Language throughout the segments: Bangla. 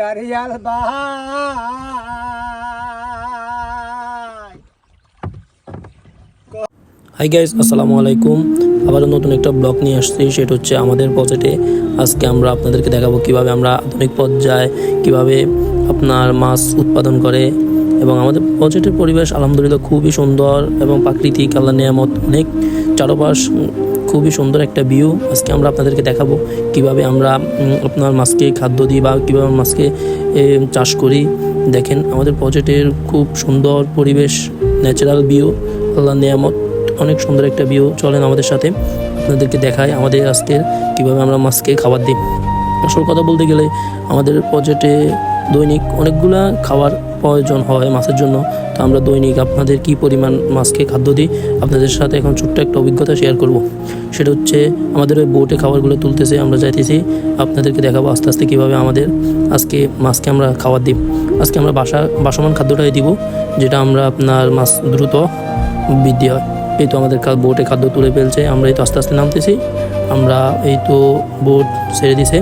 গাড়িয়াল হাই গাইস আসসালামু আলাইকুম আবারও নতুন একটা ব্লগ নিয়ে আসছি। সেটা হচ্ছে আমাদের প্রজেক্টে আজকে আমরা আপনাদেরকে দেখাবো কীভাবে আমরা আধুনিক পর্যায়ে কীভাবে আপনার মাছ উৎপাদন করে। এবং আমাদের প্রজেক্টের পরিবেশ আলহামদুলিল্লাহ খুবই সুন্দর এবং প্রাকৃতিক আল্লাহ নিয়ামত অনেক। চারপাশ খুবই সুন্দর একটা ভিউ আজকে আমরা আপনাদেরকে দেখাবো কীভাবে আমরা আপনার মাছকে খাদ্য দিই বা কীভাবে মাছকে চাষ করি। দেখেন, আমাদের প্রজেক্টের খুব সুন্দর পরিবেশ ন্যাচারাল ভিউ আল্লাহ নিয়ামত, অনেক সুন্দর একটা ভিউ চলেন আমাদের সাথে। আপনাদেরকে দেখায় আমাদের আজকের কীভাবে আমরা মাছকে খাবার দিই। আসল কথা বলতে গেলে, আমাদের প্রজেক্টে দৈনিক অনেকগুলা খাবার প্রয়োজন হয় মাছের জন্য। তো আমরা দৈনিক আপনাদের কি পরিমাণ মাছকে খাদ্য দিই, আপনাদের সাথে এখন ছোট্ট একটা অভিজ্ঞতা শেয়ার করব। সেটা হচ্ছে, আমাদের ওই বোটে খাবারগুলো তুলতেছে, আমরা যাইতেছি, আপনাদেরকে দেখাবো আস্তে আস্তে কীভাবে আমাদের আজকে মাছকে আমরা খাবার দিই। আজকে আমরা বাসা, বাসমান খাদ্যটাই দিব, যেটা আমরা আপনার মাছ দ্রুত বৃদ্ধি হয়। এই তো আমাদের বোটে খাদ্য তুলে ফেলছে, আমরা এই তো আস্তে আস্তে নামতেছি, আমরা এই তো বোট ছেড়ে দিছে।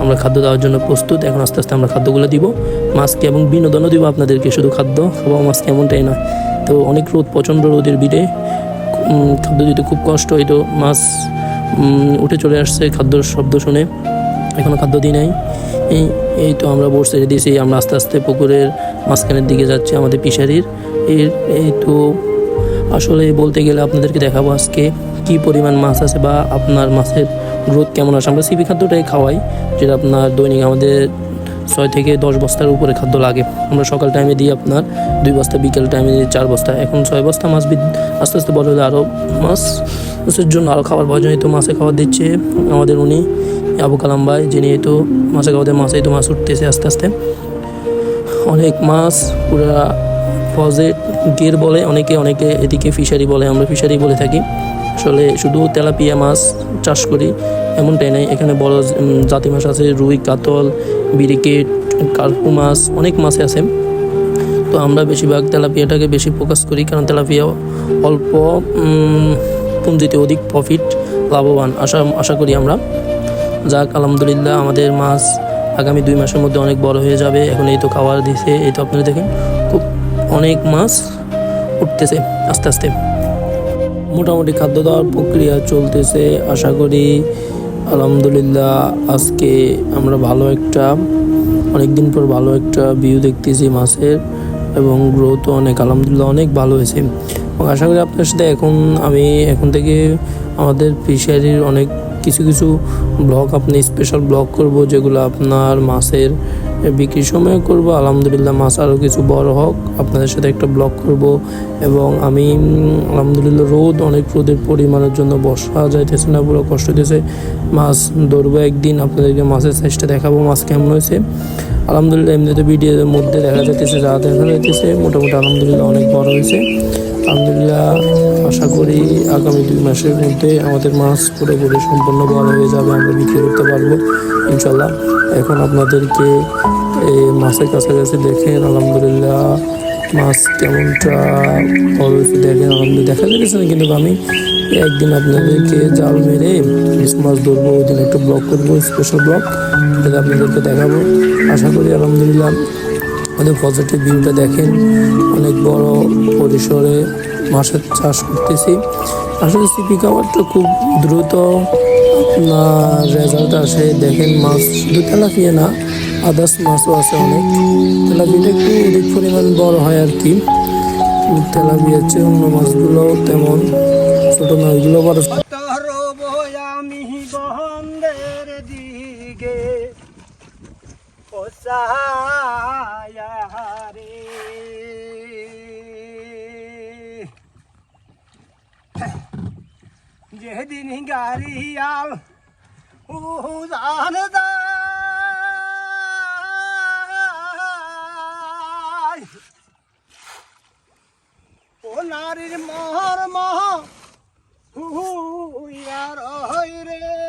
আমরা খাদ্য দেওয়ার জন্য প্রস্তুত। এখন আস্তে আস্তে আমরা খাদ্যগুলো দিব। মাছকে এবং বিনোদনও দিব আপনাদেরকে শুধু খাদ্য। খাওয়া মাছ কেমনটাই না তো অনেক রোদ প্রচণ্ড রোদের উম, খাদ্য দিতে খুব কষ্ট এই তো মাছ উঠে চলে আসছে খাদ্যর শব্দ শুনে। এখনও খাদ্য দিই নাই। এই এই তো আমরা বোট ছেড়ে দিয়েছি। আমরা আস্তে আস্তে পুকুরের মাঝখানের দিকে যাচ্ছি আমাদের পিসারির। এর এই তো আসলে বলতে গেলে আপনাদেরকে দেখাবো আজকে কি পরিমাণ মাছ আছে বা আপনার মাছের গ্রোথ কেমন আসে? আমরা সিপি খাদ্যটাই খাওয়াই, যেটা আপনার দৈনিক আমাদের ছয় থেকে দশ বস্তার উপরে খাদ্য লাগে। আমরা সকাল টাইমে দিই আপনার দুই বস্তা, বিকেল টাইমে দিই চার বস্তা। এখন ছয় বস্তা মাছ আস্তে আস্তে বড় হলে আরও মাছ, মাছের জন্য আরও খাবার প্রয়োজন তো মাছে খাবার দিচ্ছে আমাদের উনি, আবু কালাম ভাই, যিনি এই তো মাছে খাওয়াতে মাছেই তো মাছ উঠতেছে আস্তে আস্তে। অনেক মাছ পুরা ফজেট গের বলে, অনেকে অনেকে এদিকে ফিশারি বলে, আমরা ফিশারি বলে থাকি। আসলে শুধু তেলাপিয়া মাছ চাষ করি, এমনটাই নাই। এখানে বড় জাতি মাছ আছে, রুই, কাতল, বিরিকেট, কার্পু মাছ, অনেক মাছ আছে। তো আমরা বেশিরভাগ তেলাপিয়াটাকে বেশি ফোকাস করি, কারণ তেলাপিয়া অল্প পুঁজিতে অধিক প্রফিট লাভবান, আশা আশা করি আমরা। যাক, আলহামদুলিল্লাহ, আমাদের মাছ আগামী দুই মাসের মধ্যে অনেক বড় হয়ে যাবে। এখন এই তো খাবার দিছে, এই তো আপনারা দেখেন, খুব অনেক মাছ উঠতেছে আস্তে আস্তে। মোটামুটি খাদ্য দেওয়ার প্রক্রিয়া চলতেছে। আশা করি, আলহামদুলিল্লাহ, আজকে আমরা ভালো একটা অনেক দিন পর ভালো একটা ভিউ দেখতেছি মাছের এবং গ্রোথ অনেক, আলহামদুলিল্লাহ অনেক ভালো হয়েছে। এবং আশা করি আপনার সাথে এখন আমি, এখন থেকে আমাদের ফিশারির অনেক কিছু কিছু ব্লগ আপনি স্পেশাল ব্লগ করব, যেগুলো আপনার মাছের বিক্রির সময় করব। আলহামদুলিল্লাহ মাছ আরও কিছু বড় হোক, আপনাদের সাথে একটা ব্লগ করব এবং আমি আলহামদুলিল্লাহ রোদ অনেক রোদের পরিমাণের জন্য বসা যাইতেছে না, পুরো কষ্ট দিয়েছে মাছ ধরবো একদিন, আপনাদেরকে মাছের সাইজটা দেখাবো, মাছ কেমন হয়েছে। আলহামদুলিল্লাহ এমনিতে ভিডিওর মধ্যে দেখা যাইতেছে, যা দেখা যাইতেছে, মোটামুটি আলহামদুলিল্লাহ অনেক বড় হয়েছে। আলহামদুলিল্লাহ, আশা করি আগামী দুই মাসের মধ্যে আমাদের মাছ পুরোপুরি সম্পূর্ণ বড় হয়ে যাবে, আমরা বিক্রি করতে পারব ইনশাল্লাহ এখন আপনাদেরকে এই মাছের কাছাকাছি দেখেন, আলহামদুলিল্লাহ, মাছ কেমনটা বড় দেখেন, আলহামদুলিল্লাহ, দেখা যাচ্ছে না কিন্তু আমি একদিন আপনাদেরকে জাল মেরে মাছ ধরবো, ওই দিন একটা ব্লগ করব স্পেশাল ব্লগ, সেটা আপনাদেরকে দেখাবো। আশা করি আলহামদুলিল্লাহ আমাদের পজিটিভ ভিউটা দেখেন। অনেক বড় পরিসরে মাছের চাষ করতেছি। আসলে সিপি খাবারটা খুব দ্রুত রেজাল্ট আসে। দেখেন মাছ শুধু তেলাপিয়া না আদার্স মাছও আছে অনেক। তেলাপিয়াটা একটু অধিক পরিমাণ বড় হয় আর কি। তেলাপিয়ার চেয়ে অন্য মাছগুলো তেমন, ছোটো ওইগুলো বড়। વરસાયા રે જે દિન ગારી આવ હું જાણતા ઓ નારી મોહર મોહ હું યાર હોય રે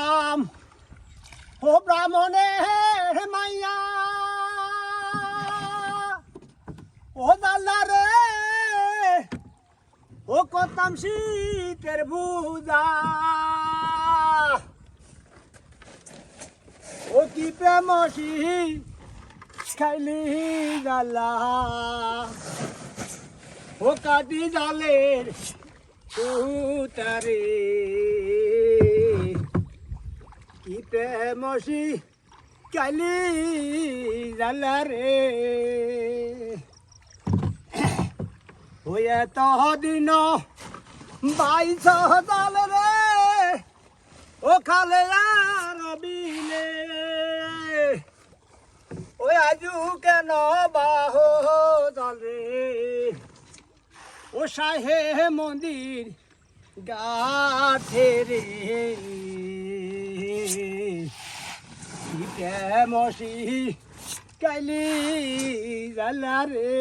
আম। ও ব্রাহ্মণে মাইয়া। ও দাল্লা রে। ও করতাম শীতের বুজা ও কি প্রেমসি খাইলি গালা ও কাটি জালের উতারে কি প্রেমসি কালি জালা রে। হয়ে তহদিন বাইশ জাল রে। ও খালে আর বিলে। ওই আজু কেন বাহ দলে ও সাহে মন্দির গাথে রে। মসি কালি জালা রে।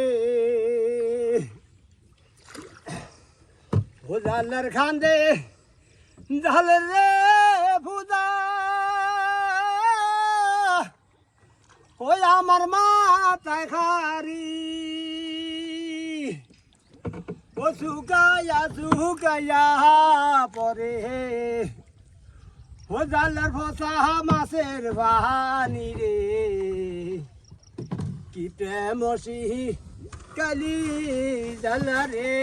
ও জালার খান্দে জাল রে ফুদা ওই আমার মাথায় খারি। ও শুকায়া শুকায়া পরে ও জালার ফসা মাছের বাহানি রে। কি প্রেমসি কালি জালা রে।